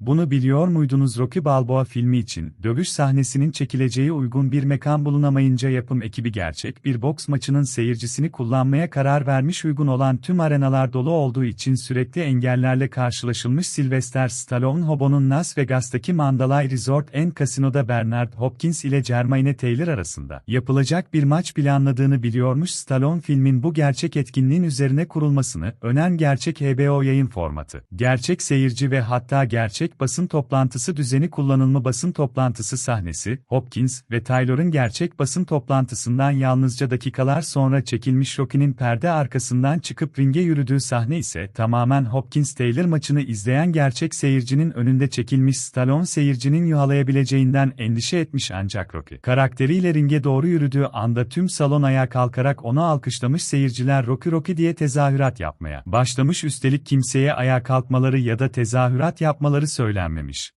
Bunu biliyor muydunuz Rocky Balboa filmi için, dövüş sahnesinin çekileceği uygun bir mekan bulunamayınca yapım ekibi gerçek bir boks maçının seyircisini kullanmaya karar vermiş uygun olan tüm arenalar dolu olduğu için sürekli engellerle karşılaşılmış Sylvester Stallone Hobo'nun Las Vegas'taki Mandalay Resort and Casino'da Bernard Hopkins ile Jermaine Taylor arasında yapılacak bir maç planladığını biliyormuş Stallone filmin bu gerçek etkinliğin üzerine kurulmasını, önen gerçek HBO yayın formatı, gerçek seyirci ve hatta gerçek basın toplantısı düzeni kullanılma basın toplantısı sahnesi, Hopkins ve Taylor'ın gerçek basın toplantısından yalnızca dakikalar sonra çekilmiş Rocky'nin perde arkasından çıkıp ringe yürüdüğü sahne ise tamamen Hopkins-Taylor maçını izleyen gerçek seyircinin önünde çekilmiş Stallone seyircinin yuhalayabileceğinden endişe etmiş ancak Rocky. Karakteriyle ringe doğru yürüdüğü anda tüm salon ayağa kalkarak onu alkışlamış seyirciler Rocky Rocky diye tezahürat yapmaya başlamış üstelik kimseye ayağa kalkmaları ya da tezahürat yapmaları söylenmemiş.